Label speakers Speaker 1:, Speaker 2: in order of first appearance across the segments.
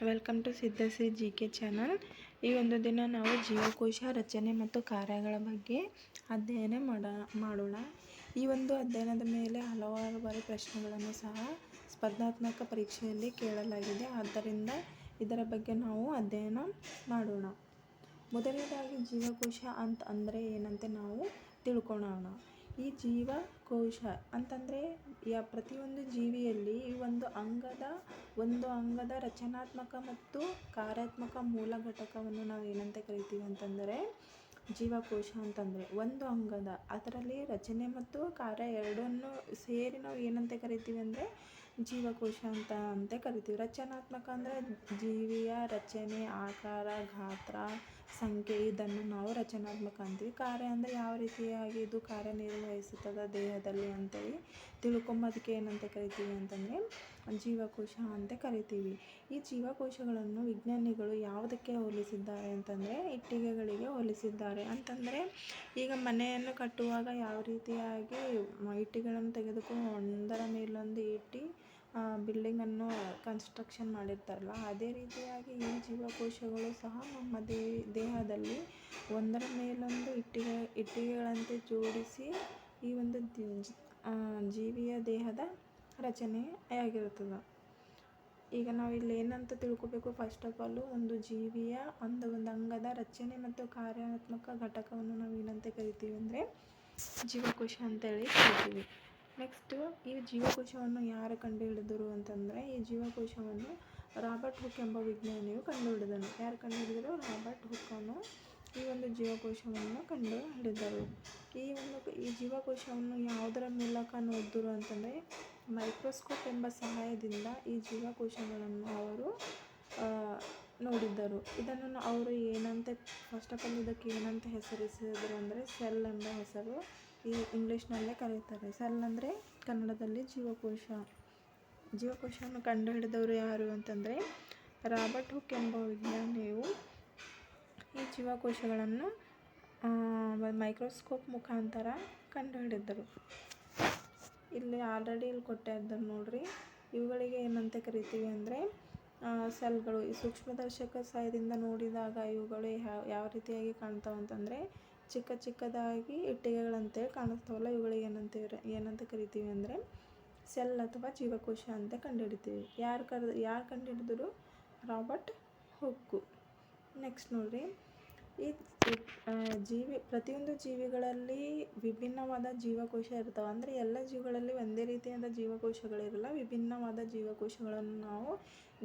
Speaker 1: Welcome to Siddhashree G K channel ಈ ಒಂದು ದಿನ ನಾವು ಜೀವಕೋಶ ರಚನೆ ಮತ್ತು ಕಾರ್ಯಗಳ ಬಗ್ಗೆ ಅಧ್ಯಯನ ಮಾಡ, ಮಾಡೋಣ. ಈ ಒಂದು ಅಧ್ಯಯನದ ಮೇಲೆ ಹಲವಾರು ಬಾರಿ ಪ್ರಶ್ನೆಗಳನ್ನು ಸಹ ಸ್ಪರ್ಧಾತ್ಮಕ ಪರೀಕ್ಷೆಯಲ್ಲಿ ಕೇಳಲಾಗಿದೆ. ಆದ್ದರಿಂದ ಇದರ ಬಗ್ಗೆ ನಾವು ಅಧ್ಯಯನ ಮಾಡೋಣ. ಮೊದಲನೇದಾಗಿ ಜೀವಕೋಶ ಅಂತ ಅಂದರೆ ಏನಂತೆ ನಾವು ತಿಳ್ಕೊಳ್ಳೋಣ ಈ ಜೀವಕೋಶ ಅಂತಂದರೆ ಯ ಪ್ರತಿಯೊಂದು ಜೀವಿಯಲ್ಲಿ ಈ ಒಂದು ಅಂಗದ ಒಂದು ಅಂಗದ ರಚನಾತ್ಮಕ ಮತ್ತು ಕಾರ್ಯಾತ್ಮಕ ಮೂಲ ಘಟಕವನ್ನು ನಾವು ಏನಂತ ಕರಿತೀವಿ ಅಂತಂದರೆ ಜೀವಕೋಶ ಅಂತಂದರೆ. ಒಂದು ಅಂಗದ, ಅದರಲ್ಲಿ ರಚನೆ ಮತ್ತು ಕಾರ್ಯ ಎರಡನ್ನು ಸೇರಿ ನಾವು ಏನಂತ ಕರಿತೀವಿ ಅಂದರೆ ಜೀವಕೋಶ ಅಂತ ಅಂತ ಕರಿತೀವಿ. ರಚನಾತ್ಮಕ ಅಂದರೆ ಜೀವಿಯ ರಚನೆ, ಆಕಾರ, ಗಾತ್ರ, ಸಂಖ್ಯೆ ಇದನ್ನು ನಾವು ರಚನಾತ್ಮಕ ಅಂತೀವಿ. ಕಾರ್ಯ ಅಂದರೆ ಯಾವ ರೀತಿಯಾಗಿ ಇದು ಕಾರ್ಯನಿರ್ವಹಿಸುತ್ತದೆ ದೇಹದಲ್ಲಿ ಅಂತೇಳಿ ತಿಳ್ಕೊಂಬೋದಕ್ಕೆ ಏನಂತ ಕರಿತೀವಿ ಅಂತಂದರೆ ಜೀವಕೋಶ ಅಂತ ಕರಿತೀವಿ. ಈ ಜೀವಕೋಶಗಳನ್ನು ವಿಜ್ಞಾನಿಗಳು ಯಾವುದಕ್ಕೆ ಹೋಲಿಸಿದ್ದಾರೆ ಅಂತಂದರೆ ಇಟ್ಟಿಗೆಗಳಿಗೆ ಹೋಲಿಸಿದ್ದಾರೆ. ಅಂತಂದರೆ ಈಗ ಮನೆಯನ್ನು ಕಟ್ಟುವಾಗ ಯಾವ ರೀತಿಯಾಗಿ ಇಟ್ಟಿಗೆಗಳನ್ನು ತೆಗೆದುಕೊಂಡು ಒಂದರ ಮೇಲೊಂದು ಇಟ್ಟು ಬಿಲ್ಡಿಂಗನ್ನು ಕನ್ಸ್ಟ್ರಕ್ಷನ್ ಮಾಡಿರ್ತಾರಲ್ಲ, ಅದೇ ರೀತಿಯಾಗಿ ಈ ಜೀವಕೋಶಗಳು ಸಹ ನಮ್ಮ ದೇಹದಲ್ಲಿ ಒಂದರ ಮೇಲೊಂದು ಇಟ್ಟಿಗೆ, ಇಟ್ಟಿಗೆಗಳಂತೆ ಜೋಡಿಸಿ ಈ ಒಂದು ಜೀವಿಯ ದೇಹದ ರಚನೆ ಆಗಿರುತ್ತದೆ ಈಗ ನಾವು ಇಲ್ಲಿ ಏನಂತ ತಿಳ್ಕೊಬೇಕು? ಫಸ್ಟ್ ಆಫ್ ಆಲು ಒಂದು ಜೀವಿಯ ಒಂದು ಒಂದು ಅಂಗದ ರಚನೆ ಮತ್ತು ಕಾರ್ಯಾತ್ಮಕ ಘಟಕವನ್ನು ನಾವು ಏನಂತ ಕರಿತೀವಿ ಅಂದರೆ ಜೀವಕೋಶ ಅಂತೇಳಿ ಕರಿತೀವಿ. ನೆಕ್ಸ್ಟು ಈ ಜೀವಕೋಶವನ್ನು ಯಾರು ಕಂಡುಹಿಡಿದರು ಅಂತಂದರೆ, ಈ ಜೀವಕೋಶವನ್ನು ರಾಬರ್ಟ್ ಹುಕ್ ಎಂಬ ವಿಜ್ಞಾನಿಯು ಕಂಡುಹಿಡಿದನು. ಯಾರು ಕಂಡುಹಿಡಿದರು? ರಾಬರ್ಟ್ ಹುಕ್ಕನು ಈ ಒಂದು ಜೀವಕೋಶವನ್ನು ಕಂಡು ಹಿಡಿದರು ಈ ಒಂದು, ಈ ಜೀವಕೋಶವನ್ನು ಯಾವುದರ ಮೂಲಕ ನೋಡಿದರು ಅಂತಂದರೆ, ಮೈಕ್ರೋಸ್ಕೋಪ್ ಎಂಬ ಸಹಾಯದಿಂದ ಈ ಜೀವಕೋಶಗಳನ್ನು ಅವರು ನೋಡಿದ್ದರು. ಇದನ್ನು ಅವರು ಏನಂತ ಫಸ್ಟ್ ಆಫ್ ಆಲ್ ಇದಕ್ಕೆ ಏನಂತ ಹೆಸರಿಸಿದರು ಅಂದರೆ ಸೆಲ್ ಎಂಬ ಹೆಸರು. ಈ ಇಂಗ್ಲೀಷ್ನಲ್ಲೇ ಕರೀತಾರೆ. ಸೆಲ್ ಅಂದರೆ ಕನ್ನಡದಲ್ಲಿ ಜೀವಕೋಶ. ಜೀವಕೋಶವನ್ನು ಕಂಡುಹಿಡಿದವರು ಯಾರು ಅಂತಂದರೆ ರಾಬರ್ಟ್ ಹುಕ್ ಎಂಬ ವಿಜ್ಞಾನಿಯು ಈ ಜೀವಕೋಶಗಳನ್ನು ಮೈಕ್ರೋಸ್ಕೋಪ್ ಮುಖಾಂತರ ಕಂಡುಹಿಡಿದರು. ಇಲ್ಲಿ ಆಲ್ರೆಡಿ ಇಲ್ಲಿ ಕೊಟ್ಟ ನೋಡ್ರಿ. ಇವುಗಳಿಗೆ ಏನಂತ ಕರಿತೀವಿ ಅಂದರೆ ಸೆಲ್ಗಳು. ಈ ಸೂಕ್ಷ್ಮದರ್ಶಕ ಸಹಾಯದಿಂದ ನೋಡಿದಾಗ ಇವುಗಳು ಯಾವ ಯಾವ ರೀತಿಯಾಗಿ ಕಾಣ್ತಾವೆ ಅಂತಂದರೆ ಚಿಕ್ಕ ಚಿಕ್ಕದಾಗಿ ಇಟ್ಟಿಗೆಗಳಂತೆ ಕಾಣಿಸ್ತಾವಲ್ಲ ಇವುಗಳಿಗೆ ಏನಂತೀವಿ ಏನಂತ ಕರಿತೀವಿ ಅಂದರೆ ಸೆಲ್ ಅಥವಾ ಜೀವಕೋಶ ಅಂತ ಕಂಡುಹಿಡಿತೀವಿ. ಯಾರು ಕರೆದು ಯಾರು ಕಂಡುಹಿಡಿದ್ರು? ರಾಬರ್ಟ್ ಹುಕ್ಕು ನೆಕ್ಸ್ಟ್ ನೋಡಿರಿ. ಈ ಜೀವಿ, ಪ್ರತಿಯೊಂದು ಜೀವಿಗಳಲ್ಲಿ ವಿಭಿನ್ನವಾದ ಜೀವಕೋಶ ಇರ್ತಾವೆ. ಅಂದರೆ ಎಲ್ಲ ಜೀವಿಗಳಲ್ಲಿ ಒಂದೇ ರೀತಿಯಾದ ಜೀವಕೋಶಗಳಿರಲ್ಲ, ವಿಭಿನ್ನವಾದ ಜೀವಕೋಶಗಳನ್ನು ನಾವು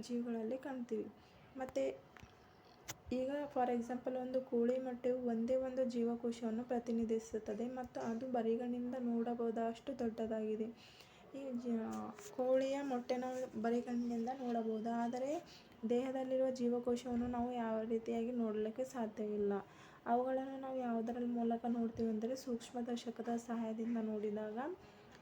Speaker 1: ಜೀವಿಗಳಲ್ಲಿ ಕಾಣ್ತೀವಿ. ಮತ್ತು ಈಗ ಫಾರ್ ಎಕ್ಸಾಂಪಲ್ ಒಂದು ಕೋಳಿ ಮೊಟ್ಟೆಯು ಒಂದೇ ಒಂದು ಜೀವಕೋಶವನ್ನು ಪ್ರತಿನಿಧಿಸುತ್ತದೆ ಮತ್ತು ಅದು ಬರಿಗಣ್ಣಿಂದ ನೋಡಬಹುದಷ್ಟು ದೊಡ್ಡದಾಗಿದೆ. ಈ ಜ, ಕೋಳಿಯ ಮೊಟ್ಟೆ ನಾವು ಬರಿಗಣ್ಣಿನಿಂದ ನೋಡಬಹುದು, ಆದರೆ ದೇಹದಲ್ಲಿರುವ ಜೀವಕೋಶವನ್ನು ನಾವು ಯಾವ ರೀತಿಯಾಗಿ ನೋಡಲಿಕ್ಕೆ ಸಾಧ್ಯವಿಲ್ಲ. ಅವುಗಳನ್ನು ನಾವು ಯಾವುದರ ಮೂಲಕ ನೋಡ್ತೀವಿ ಅಂದರೆ ಸೂಕ್ಷ್ಮದರ್ಶಕದ ಸಹಾಯದಿಂದ ನೋಡಿದಾಗ,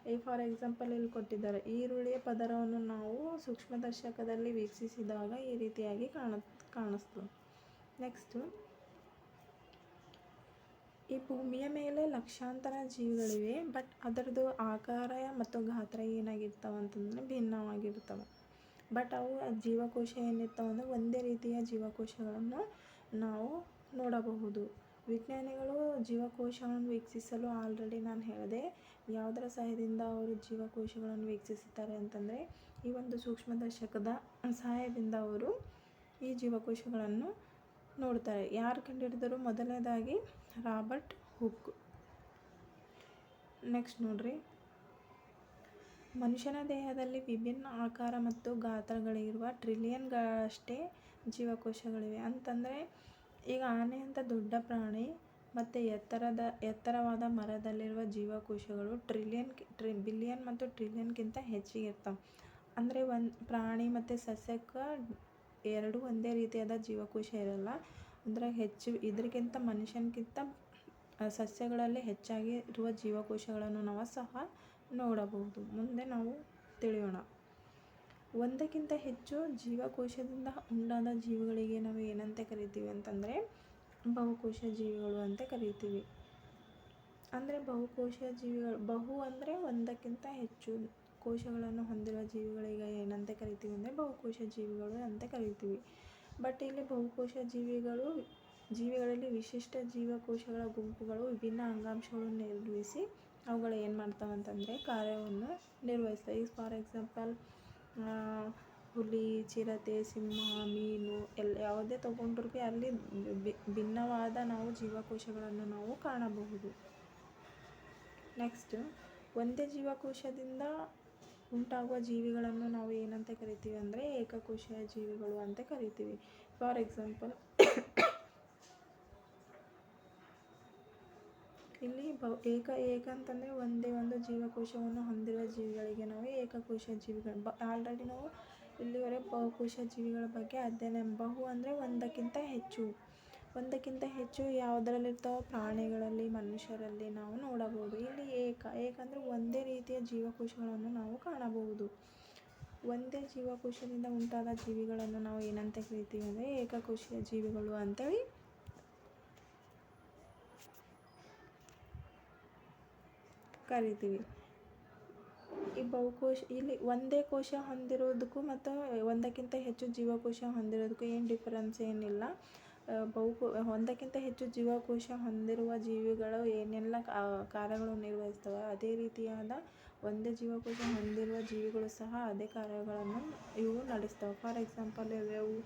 Speaker 1: ಈ ಫಾರ್ ಎಕ್ಸಾಂಪಲ್ ಇಲ್ಲಿ ಕೊಟ್ಟಿದ್ದಾರೆ, ಈರುಳ್ಳಿಯ ಪದರವನ್ನು ನಾವು ಸೂಕ್ಷ್ಮದರ್ಶಕದಲ್ಲಿ ವೀಕ್ಷಿಸಿದಾಗ ಈ ರೀತಿಯಾಗಿ ಕಾಣ ಕಾಣಿಸ್ತದೆ ನೆಕ್ಸ್ಟು ಈ ಭೂಮಿಯ ಮೇಲೆ ಲಕ್ಷಾಂತರ ಜೀವಿಗಳಿವೆ ಬಟ್ ಅದರದ್ದು ಆಕಾರ ಮತ್ತು ಗಾತ್ರ ಏನಾಗಿರ್ತವೆ ಅಂತಂದರೆ ಭಿನ್ನವಾಗಿರ್ತವೆ ಬಟ್ ಅವು ಜೀವಕೋಶ ಏನಿರ್ತಾವೆ ಅಂದರೆ ಒಂದೇ ರೀತಿಯ ಜೀವಕೋಶಗಳನ್ನು ನಾವು ನೋಡಬಹುದು. ವಿಜ್ಞಾನಿಗಳು ಜೀವಕೋಶವನ್ನು ವೀಕ್ಷಿಸಲು ಆಲ್ರೆಡಿ ನಾನು ಹೇಳಿದೆ, ಯಾವುದರ ಸಹಾಯದಿಂದ ಅವರು ಜೀವಕೋಶಗಳನ್ನು ವೀಕ್ಷಿಸುತ್ತಾರೆ ಅಂತಂದರೆ ಈ ಒಂದು ಸೂಕ್ಷ್ಮದರ್ಶಕದ ಸಹಾಯದಿಂದ ಅವರು ಈ ಜೀವಕೋಶಗಳನ್ನು ನೋಡ್ತಾರೆ. ಯಾರು ಕಂಡುಹಿಡಿದರು ಮೊದಲನೇದಾಗಿ ರಾಬರ್ಟ್ ಹುಕ್. ನೆಕ್ಸ್ಟ್ ನೋಡ್ರಿ. ಮನುಷ್ಯನ ದೇಹದಲ್ಲಿ ವಿಭಿನ್ನ ಆಕಾರ ಮತ್ತು ಗಾತ್ರಗಳಿರುವ ಟ್ರಿಲಿಯನ್ಗಳಷ್ಟೇ ಜೀವಕೋಶಗಳಿವೆ. ಅಂತಂದರೆ, ಈಗ ಆನೆ ಅಂತ ದೊಡ್ಡ ಪ್ರಾಣಿ ಮತ್ತು ಎತ್ತರದ, ಎತ್ತರವಾದ ಮರದಲ್ಲಿರುವ ಜೀವಕೋಶಗಳು ಟ್ರಿಲಿಯನ್, ಟ್ರಿ, ಬಿಲಿಯನ್ ಮತ್ತು ಟ್ರಿಲಿಯನ್ಗಿಂತ ಹೆಚ್ಚಿಗೆ ಇರ್ತವೆ ಅಂದರೆ ಒಂದು ಪ್ರಾಣಿ ಮತ್ತು ಸಸ್ಯಕ್ಕೆ ಎರಡು ಒಂದೇ ರೀತಿಯಾದ ಜೀವಕೋಶ ಇರಲ್ಲ. ಅಂದರೆ ಹೆಚ್ಚು ಇದಕ್ಕಿಂತ ಮನುಷ್ಯನಿಗಿಂತ ಸಸ್ಯಗಳಲ್ಲಿ ಹೆಚ್ಚಾಗಿ ಇರುವ ಜೀವಕೋಶಗಳನ್ನು ನಾವು ಸಹ ನೋಡಬಹುದು. ಮುಂದೆ ನಾವು ತಿಳಿಯೋಣ. ಒಂದಕ್ಕಿಂತ ಹೆಚ್ಚು ಜೀವಕೋಶದಿಂದ ಉಂಟಾದ ಜೀವಿಗಳಿಗೆ ನಾವು ಏನಂತ ಕರಿತೀವಿ ಅಂತಂದರೆ, ಬಹುಕೋಶ ಜೀವಿಗಳು ಅಂತ ಕರಿತೀವಿ. ಅಂದರೆ ಬಹುಕೋಶ ಜೀವಿಗಳು, ಬಹು ಅಂದರೆ ಒಂದಕ್ಕಿಂತ ಹೆಚ್ಚು ಕೋಶಗಳನ್ನು ಹೊಂದಿರುವ ಜೀವಿಗಳಿಗೆ ಏನಂತ ಕರಿತೀವಿ ಅಂದರೆ ಬಹುಕೋಶ ಜೀವಿಗಳು ಅಂತ ಕರಿತೀವಿ. ಬಟ್ ಇಲ್ಲಿ ಬಹುಕೋಶ ಜೀವಿಗಳು, ಜೀವಿಗಳಲ್ಲಿ ವಿಶಿಷ್ಟ ಜೀವಕೋಶಗಳ ಗುಂಪುಗಳು ವಿಭಿನ್ನ ಅಂಗಾಂಶಗಳನ್ನು ನಿರ್ವಹಿಸಿ ಅವುಗಳು ಏನು ಮಾಡ್ತಾವೆ ಅಂತಂದರೆ ಕಾರ್ಯವನ್ನು ನಿರ್ವಹಿಸ್ತವೆ. ಈಗ ಫಾರ್ ಎಕ್ಸಾಂಪಲ್ ಹುಲಿ, ಚಿರತೆ, ಸಿಂಹ, ಮೀನು ಎಲ್ಲ ಯಾವುದೇ ತಗೊಂಡ್ರು ಭೀ ಅಲ್ಲಿ ಭಿನ್ನವಾದ ನಾವು ಜೀವಕೋಶಗಳನ್ನು ನಾವು ಕಾಣಬಹುದು. ನೆಕ್ಸ್ಟ್ ಒಂದೇ ಜೀವಕೋಶದಿಂದ ಉಂಟಾಗುವ ಜೀವಿಗಳನ್ನು ನಾವು ಏನಂತ ಕರಿತೀವಿ ಅಂದರೆ ಏಕಕೋಶೀಯ ಜೀವಿಗಳು ಅಂತ ಕರಿತೀವಿ. ಫಾರ್ ಎಕ್ಸಾಂಪಲ್ ಇಲ್ಲಿ ಬ ಏಕ ಏಕ ಅಂತಂದರೆ ಒಂದೇ ಒಂದು ಜೀವಕೋಶವನ್ನು ಹೊಂದಿರುವ ಜೀವಿಗಳಿಗೆ ನಾವು ಏಕಕೋಶ ಜೀವಿಗಳು. ಬ ಆಲ್ರೆಡಿ ನಾವು ಇಲ್ಲಿವರೆಗೆ ಬಹುಕೋಶ ಜೀವಿಗಳ ಬಗ್ಗೆ ಅಧ್ಯಯನ ಬಹು ಅಂದರೆ ಒಂದಕ್ಕಿಂತ ಹೆಚ್ಚು. ಒಂದಕ್ಕಿಂತ ಹೆಚ್ಚು ಯಾವುದರಲ್ಲಿರ್ತಾವೋ ಪ್ರಾಣಿಗಳಲ್ಲಿ, ಮನುಷ್ಯರಲ್ಲಿ ನಾವು ನೋಡಬಹುದು. ಇಲ್ಲಿ ಏಕ ಏಕ ಅಂದರೆ ಒಂದೇ ರೀತಿಯ ಜೀವಕೋಶಗಳನ್ನು ನಾವು ಕಾಣಬಹುದು. ಒಂದೇ ಜೀವಕೋಶದಿಂದ ಉಂಟಾದ ಜೀವಿಗಳನ್ನು ನಾವು ಏನಂತ ಕರಿತೀವಿ ಅಂದರೆ ಏಕಕೋಶೀಯ ಜೀವಿಗಳು ಅಂತೇಳಿ. ಕರಿತೀವಿ. ಈ ಬಹುಕೋಶ, ಇಲ್ಲಿ ಒಂದೇ ಕೋಶ ಹೊಂದಿರೋದಕ್ಕೂ ಮತ್ತು ಒಂದಕ್ಕಿಂತ ಹೆಚ್ಚು ಜೀವಕೋಶ ಹೊಂದಿರೋದಕ್ಕೂ ಏನು ಡಿಫರೆನ್ಸ್ ಏನಿಲ್ಲ. ಬಹುಕೋ, ಒಂದಕ್ಕಿಂತ ಹೆಚ್ಚು ಜೀವಕೋಶ ಹೊಂದಿರುವ ಜೀವಿಗಳು ಏನೆಲ್ಲ ಕಾರ್ಯಗಳು ನಿರ್ವಹಿಸ್ತವೆ? ಅದೇ ರೀತಿಯಾದ ಒಂದೇ ಜೀವಕೋಶ ಹೊಂದಿರುವ ಜೀವಿಗಳು ಸಹ ಅದೇ ಕಾರ್ಯಗಳನ್ನು ಇವು ನಡೆಸ್ತವೆ. ಫಾರ್ ಎಕ್ಸಾಂಪಲ್ ಯಾವ್ಯಾವು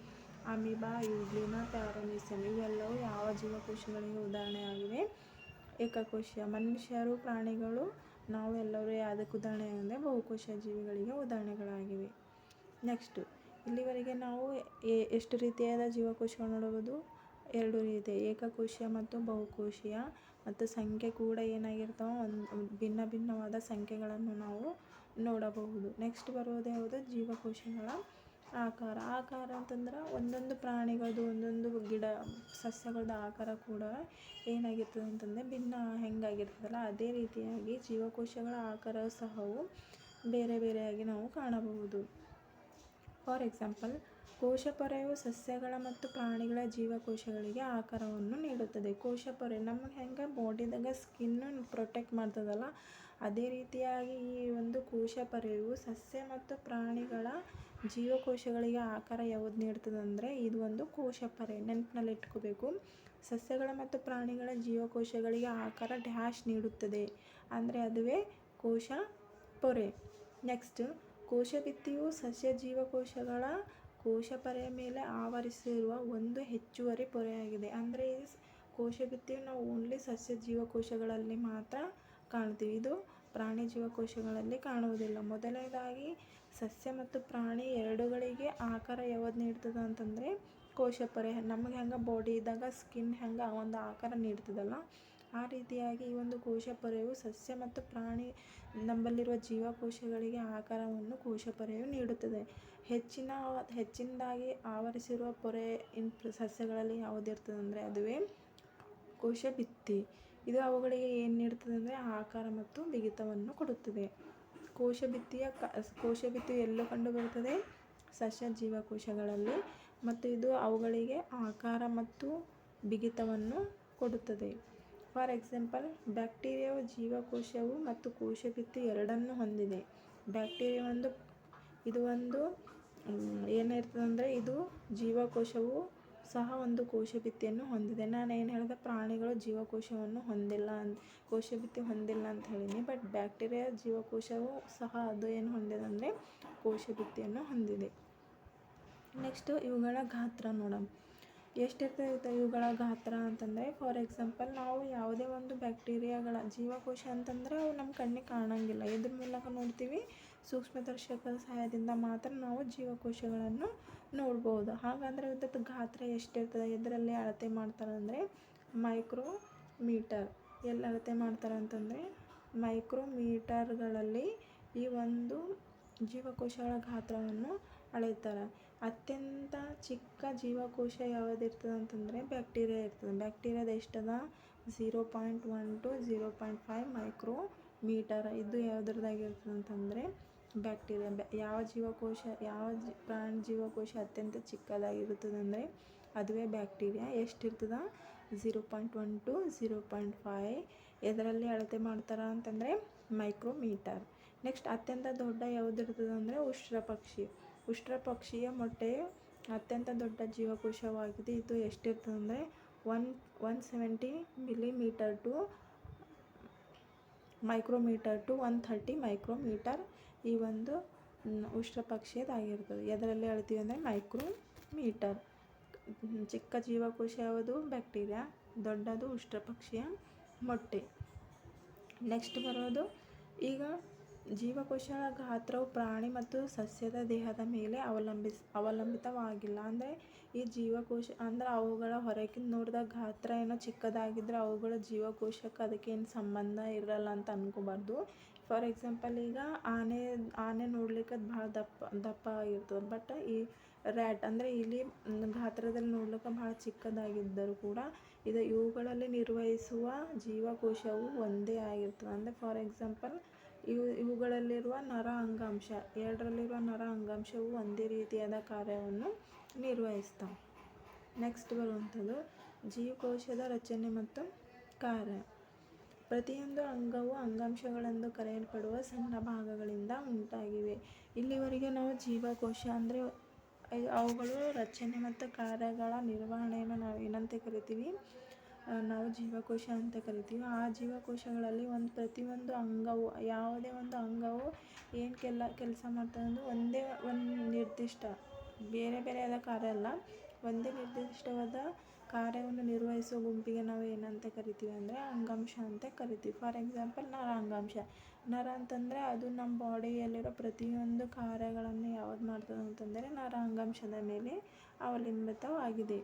Speaker 1: ಅಮೀಬಾ, ಯೂಗ್ಲಿನಾ ಪ್ಯಾರಾಮೀಸಿಯಂ ಇವೆಲ್ಲವೂ ಯಾವ ಜೀವಕೋಶಗಳಿಗೆ ಉದಾಹರಣೆಯಾಗಿವೆ? ಏಕಕೋಶ ಮನುಷ್ಯರು, ಪ್ರಾಣಿಗಳು ನಾವು ಎಲ್ಲರೂ ಯಾವುದಕ್ಕೆ ಉದಾಹರಣೆ ಅಂದರೆ ಬಹುಕೋಶ ಜೀವಿಗಳಿಗೆ ಉದಾಹರಣೆಗಳಾಗಿವೆ. ನೆಕ್ಸ್ಟು ಇಲ್ಲಿವರೆಗೆ ನಾವು ಎಷ್ಟು ರೀತಿಯಾದ ಜೀವಕೋಶಗಳು ನೋಡಬಹುದು? ಎರಡು ಇದೆ. ಏಕಕೋಶೀಯ ಮತ್ತು ಬಹುಕೋಶೀಯ. ಮತ್ತು ಸಂಖ್ಯೆ ಕೂಡ ಏನಾಗಿರ್ತಾವೆ ಒಂದು ಭಿನ್ನ ಭಿನ್ನವಾದ ಸಂಖ್ಯೆಗಳನ್ನು ನಾವು ನೋಡಬಹುದು. ನೆಕ್ಸ್ಟ್ ಬರುವುದು ಯಾವುದು? ಜೀವಕೋಶಗಳ ಆಕಾರ. ಆಕಾರ ಅಂತಂದ್ರೆ ಒಂದೊಂದು ಪ್ರಾಣಿಗಳದ್ದು ಒಂದೊಂದು ಗಿಡ ಸಸ್ಯಗಳದ್ದು ಆಕಾರ ಕೂಡ ಏನಾಗಿರ್ತದೆ ಅಂತಂದರೆ ಭಿನ್ನ ಹೆಂಗಾಗಿರ್ತದಲ್ಲ, ಅದೇ ರೀತಿಯಾಗಿ ಜೀವಕೋಶಗಳ ಆಕಾರ ಸಹವು ಬೇರೆ ಬೇರೆಯಾಗಿ ನಾವು ಕಾಣಬಹುದು. ಫಾರ್ ಎಕ್ಸಾಂಪಲ್ ಕೋಶಪೊರೆಯು ಸಸ್ಯಗಳ ಮತ್ತು ಪ್ರಾಣಿಗಳ ಜೀವಕೋಶಗಳಿಗೆ ಆಕಾರವನ್ನು ನೀಡುತ್ತದೆ. ಕೋಶಪೊರೆ ನಮಗೆ ಹೆಂಗೆ ಬಾಡಿದಾಗ ಸ್ಕಿನ್ನು ಪ್ರೊಟೆಕ್ಟ್ ಮಾಡ್ತದಲ್ಲ, ಅದೇ ರೀತಿಯಾಗಿ ಈ ಒಂದು ಕೋಶಪೊರೆಯು ಸಸ್ಯ ಮತ್ತು ಪ್ರಾಣಿಗಳ ಜೀವಕೋಶಗಳಿಗೆ ಆಕಾರ ಯಾವುದು ನೀಡ್ತದೆ ಅಂದರೆ ಇದು ಒಂದು ಕೋಶಪೊರೆ ನೆನಪಿನಲ್ಲಿ ಇಟ್ಕೋಬೇಕು. ಸಸ್ಯಗಳ ಮತ್ತು ಪ್ರಾಣಿಗಳ ಜೀವಕೋಶಗಳಿಗೆ ಆಕಾರ ಡ್ಯಾಶ್ ನೀಡುತ್ತದೆ. ಅಂದರೆ ಅದುವೇ ಕೋಶ ಪೊರೆ ನೆಕ್ಸ್ಟ್ ಕೋಶಭಿತ್ತಿಯು ಸಸ್ಯ ಜೀವಕೋಶಗಳ ಕೋಶಪೊರೆಯ ಮೇಲೆ ಆವರಿಸಿರುವ ಒಂದು ಹೆಚ್ಚುವರಿ ಪೊರೆಯಾಗಿದೆ. ಅಂದರೆ ಕೋಶಭಿತ್ತಿಯು ನಾವು ಓನ್ಲಿ ಸಸ್ಯ ಜೀವಕೋಶಗಳಲ್ಲಿ ಮಾತ್ರ ಕಾಣ್ತೀವಿ ಇದು ಪ್ರಾಣಿ ಜೀವಕೋಶಗಳಲ್ಲಿ ಕಾಣುವುದಿಲ್ಲ. ಮೊದಲನೇದಾಗಿ, ಸಸ್ಯ ಮತ್ತು ಪ್ರಾಣಿ ಎರಡುಗಳಿಗೆ ಆಕಾರ ಯಾವ್ದು ನೀಡ್ತದೆ ಅಂತಂದರೆ ಕೋಶಪೊರೆ. ನಮಗೆ ಹೆಂಗೆ ಬಾಡಿ ಇದ್ದಾಗ ಸ್ಕಿನ್ ಹೆಂಗೆ ಒಂದು ಆಕಾರ ನೀಡ್ತದಲ್ಲ. ಆ ರೀತಿಯಾಗಿ ಈ ಒಂದು ಕೋಶಪೊರೆಯು ಸಸ್ಯ ಮತ್ತು ಪ್ರಾಣಿ ನಮ್ಮಲ್ಲಿರುವ ಜೀವಕೋಶಗಳಿಗೆ ಆಕಾರವನ್ನು ಕೋಶಪೊರೆಯು ನೀಡುತ್ತದೆ. ಹೆಚ್ಚಿನ ಹೆಚ್ಚಿನದಾಗಿ ಆವರಿಸಿರುವ ಪೊರೆ ಇನ್ ಸಸ್ಯಗಳಲ್ಲಿ ಯಾವುದಿರ್ತದೆ ಅಂದರೆ ಅದುವೇ ಕೋಶಭಿತ್ತಿ ಇದು ಅವುಗಳಿಗೆ ಏನು ನೀಡುತ್ತದೆ ಅಂದರೆ ಆಕಾರ ಮತ್ತು ಬಿಗಿತವನ್ನು ಕೊಡುತ್ತದೆ. ಕೋಶಭಿತ್ತಿಯ ಕ ಕೋಶ ಭಿತ್ತಿ ಎಲ್ಲೂ ಕಂಡುಬರುತ್ತದೆ ಸಸ್ಯ ಜೀವಕೋಶಗಳಲ್ಲಿ ಮತ್ತು ಇದು ಅವುಗಳಿಗೆ ಆಕಾರ ಮತ್ತು ಬಿಗಿತವನ್ನು ಕೊಡುತ್ತದೆ. ಫಾರ್ ಎಕ್ಸಾಂಪಲ್, ಬ್ಯಾಕ್ಟೀರಿಯಾವು ಜೀವಕೋಶವು ಮತ್ತು ಕೋಶಭಿತ್ತಿ ಎರಡನ್ನು ಹೊಂದಿದೆ. ಬ್ಯಾಕ್ಟೀರಿಯಾ ಒಂದು, ಇದು ಒಂದು ಏನಿರ್ತದೆ ಅಂದರೆ ಇದು ಜೀವಕೋಶವು ಸಹ ಒಂದು ಕೋಶಭಿತ್ತಿಯನ್ನು ಹೊಂದಿದೆ. ನಾನು ಏನು ಹೇಳಿದೆ, ಪ್ರಾಣಿಗಳು ಜೀವಕೋಶವನ್ನು ಹೊಂದಿಲ್ಲ ಅಂತ ಕೋಶಭಿತ್ತಿ ಹೊಂದಿಲ್ಲ ಅಂತ ಹೇಳೀನಿ. ಬಟ್ ಬ್ಯಾಕ್ಟೀರಿಯಾ ಜೀವಕೋಶವು ಸಹ ಅದು ಏನು ಹೊಂದಿದೆ ಅಂದರೆ ಕೋಶಭಿತ್ತಿಯನ್ನು ಹೊಂದಿದೆ. ನೆಕ್ಸ್ಟು ಇವುಗಳ ಗಾತ್ರ ನೋಡೋಣ. ಎಷ್ಟಿರ್ತದೆ ಇವುಗಳ ಗಾತ್ರ ಅಂತಂದರೆ ಫಾರ್ ಎಕ್ಸಾಂಪಲ್ ನಾವು ಯಾವುದೇ ಒಂದು ಬ್ಯಾಕ್ಟೀರಿಯಾಗಳ ಜೀವಕೋಶ ಅಂತಂದರೆ ಅವು ನಮ್ಮ ಕಣ್ಣಿಗೆ ಕಾಣಂಗಿಲ್ಲ. ಇದ್ರ ಮೂಲಕ ನೋಡ್ತೀವಿ, ಸೂಕ್ಷ್ಮದರ್ಶಕದ ಸಹಾಯದಿಂದ ಮಾತ್ರ ನಾವು ಜೀವಕೋಶಗಳನ್ನು ನೋಡ್ಬೋದು. ಹಾಗಂದ್ರೆ ಇದ್ರದ್ದು ಗಾತ್ರ ಎಷ್ಟಿರ್ತದೆ ಇದರಲ್ಲಿ ಅಳತೆ ಮಾಡ್ತಾರಂದರೆ ಮೈಕ್ರೋ ಮೀಟರ್ ಎಲ್ಲಿ ಅಳತೆ ಮಾಡ್ತಾರೆ ಅಂತಂದರೆ ಮೈಕ್ರೋ ಮೀಟರ್ಗಳಲ್ಲಿ ಈ ಒಂದು ಜೀವಕೋಶಗಳ ಗಾತ್ರವನ್ನು ಅಳೆಯುತ್ತಾರೆ. ಅತ್ಯಂತ ಚಿಕ್ಕ ಜೀವಕೋಶ ಯಾವುದಿರ್ತದೆ ಅಂತಂದರೆ ಬ್ಯಾಕ್ಟೀರಿಯಾ ಇರ್ತದೆ. ಬ್ಯಾಕ್ಟೀರಿಯಾದ ಎಷ್ಟದ? Zero point one to zero point five micro metre ಇದು ಯಾವುದ್ರದಾಗಿರ್ತದೆ ಅಂತಂದರೆ ಬ್ಯಾಕ್ಟೀರಿಯಾ. ಬ್ಯಾ, ಯಾವ ಜೀವಕೋಶ, ಯಾವ ಪ್ರಾಣಿ ಜೀವಕೋಶ ಅತ್ಯಂತ ಚಿಕ್ಕದಾಗಿರುತ್ತದೆ ಅಂದರೆ ಅದುವೇ bacteria. ಎಷ್ಟಿರ್ತದೆ? Zero point one to zero point five. ಇದರಲ್ಲಿ ಅಳತೆ ಮಾಡ್ತಾರೆ ಅಂತಂದರೆ ಮೈಕ್ರೋಮೀಟರ್. ನೆಕ್ಸ್ಟ್ ಅತ್ಯಂತ ದೊಡ್ಡ ಯಾವ್ದು ಇರ್ತದೆ ಅಂದರೆ ಉಷ್ಟ್ರ ಪಕ್ಷಿ ಉಷ್ಟ್ರ ಪಕ್ಷಿಯ ಮೊಟ್ಟೆ ಅತ್ಯಂತ ದೊಡ್ಡ ಜೀವಕೋಶವಾಗಿದೆ. ಇದು ಎಷ್ಟಿರ್ತದೆ ಅಂದರೆ one one seventy millimetre to micrometre to one thirty micrometre ಈ ಒಂದು ಉಷ್ಟ್ರ ಪಕ್ಷಿಯದಾಗಿರ್ತದೆ ಎದರಲ್ಲಿ ಹೇಳ್ತೀವಿ ಅಂದರೆ ಮೈಕ್ರೋಮೀಟರ್. ಚಿಕ್ಕ ಜೀವಕೋಶ ಯಾವುದು? ಬ್ಯಾಕ್ಟೀರಿಯಾ. ದೊಡ್ಡದು ಉಷ್ಟ್ರ ಪಕ್ಷಿಯ ಮೊಟ್ಟೆ. ನೆಕ್ಸ್ಟ್ ಬರೋದು ಈಗ ಜೀವಕೋಶಗಳ ಗಾತ್ರವು ಪ್ರಾಣಿ ಮತ್ತು ಸಸ್ಯದ ದೇಹದ ಮೇಲೆ ಅವಲಂಬಿಸ್, ಅವಲಂಬಿತವಾಗಿಲ್ಲ. ಅಂದರೆ, ಈ ಜೀವಕೋಶ, ಅಂದ್ರೆ ಅವುಗಳ ಹೊರಗಿಂದ ನೋಡಿದಾಗ ಗಾತ್ರ ಏನೋ ಚಿಕ್ಕದಾಗಿದ್ದರೆ ಅವುಗಳ ಜೀವಕೋಶಕ್ಕೆ ಅದಕ್ಕೇನು ಸಂಬಂಧ ಇರಲ್ಲ ಅಂತ ಅನ್ಕೋಬಾರ್ದು. ಫಾರ್ ಎಕ್ಸಾಂಪಲ್ ಈಗ ಆನೆ ಆನೆ ನೋಡ್ಲಿಕ್ಕೆ ಭಾಳ ದಪ್ಪ ದಪ್ಪ ಆಗಿರ್ತದೆ. ಬಟ್ ಈ ರ್ಯಾಟ್ ಅಂದರೆ ಇಲ್ಲಿ ಗಾತ್ರದಲ್ಲಿ ನೋಡ್ಲಿಕ್ಕೆ ಭಾಳ ಚಿಕ್ಕದಾಗಿದ್ದರೂ ಕೂಡ ಇದು ಇವುಗಳಲ್ಲಿ ನಿರ್ವಹಿಸುವ ಜೀವಕೋಶವು ಒಂದೇ ಆಗಿರ್ತದೆ. ಅಂದರೆ ಫಾರ್ ಎಕ್ಸಾಂಪಲ್ ಇವು, ಇವುಗಳಲ್ಲಿರುವ ನರ ಅಂಗಾಂಶ, ಎರಡರಲ್ಲಿರುವ ನರ ಅಂಗಾಂಶವು ಒಂದೇ ರೀತಿಯಾದ ಕಾರ್ಯವನ್ನು ನಿರ್ವಹಿಸ್ತವೆ. ನೆಕ್ಸ್ಟ್ ಬರುವಂಥದ್ದು ಜೀವಕೋಶದ ರಚನೆ ಮತ್ತು ಕಾರ್ಯ. ಪ್ರತಿಯೊಂದು ಅಂಗವು ಅಂಗಾಂಶಗಳೆಂದು ಕರೆಯಲ್ಪಡುವ ಸಣ್ಣ ಭಾಗಗಳಿಂದ ಉಂಟಾಗಿವೆ. ಇಲ್ಲಿವರೆಗೆ ನಾವು ಜೀವಕೋಶ ಅಂದರೆ ಅವುಗಳು ರಚನೆ ಮತ್ತು ಕಾರ್ಯಗಳ ನಿರ್ವಹಣೆಯನ್ನು ನಾವು ಏನಂತ ಕರಿತೀವಿ? ನಾವು ಜೀವಕೋಶ ಅಂತ ಕರಿತೀವಿ. ಆ ಜೀವಕೋಶಗಳಲ್ಲಿ ಒಂದು ಪ್ರತಿಯೊಂದು ಅಂಗವು, ಯಾವುದೇ ಒಂದು ಅಂಗವು ಏನು ಕೆಲ, ಕೆಲಸ ಮಾಡ್ತದೆ ಅಂದರೆ ಒಂದೇ ಒಂದು ನಿರ್ದಿಷ್ಟ, ಬೇರೆ ಬೇರೆ ಆದ ಕಾರ್ಯ ಅಲ್ಲ, ಒಂದೇ ನಿರ್ದಿಷ್ಟವಾದ ಕಾರ್ಯವನ್ನು ನಿರ್ವಹಿಸುವ ಗುಂಪಿಗೆ ನಾವು ಏನಂತ ಕರಿತೀವಿ ಅಂದರೆ ಅಂಗಾಂಶ ಅಂತ ಕರಿತೀವಿ. ಫಾರ್ ಎಕ್ಸಾಂಪಲ್ ನರ ಅಂಗಾಂಶ ನರ ಅಂತಂದರೆ ಅದು ನಮ್ಮ ಬಾಡಿಯಲ್ಲಿರೋ ಪ್ರತಿಯೊಂದು ಕಾರ್ಯಗಳನ್ನು ಯಾವ್ದು ಮಾಡ್ತದೆ ಅಂತಂದರೆ ನರ ಅಂಗಾಂಶದ ಮೇಲೆ ಅವಲಂಬಿತವಾಗಿದೆ.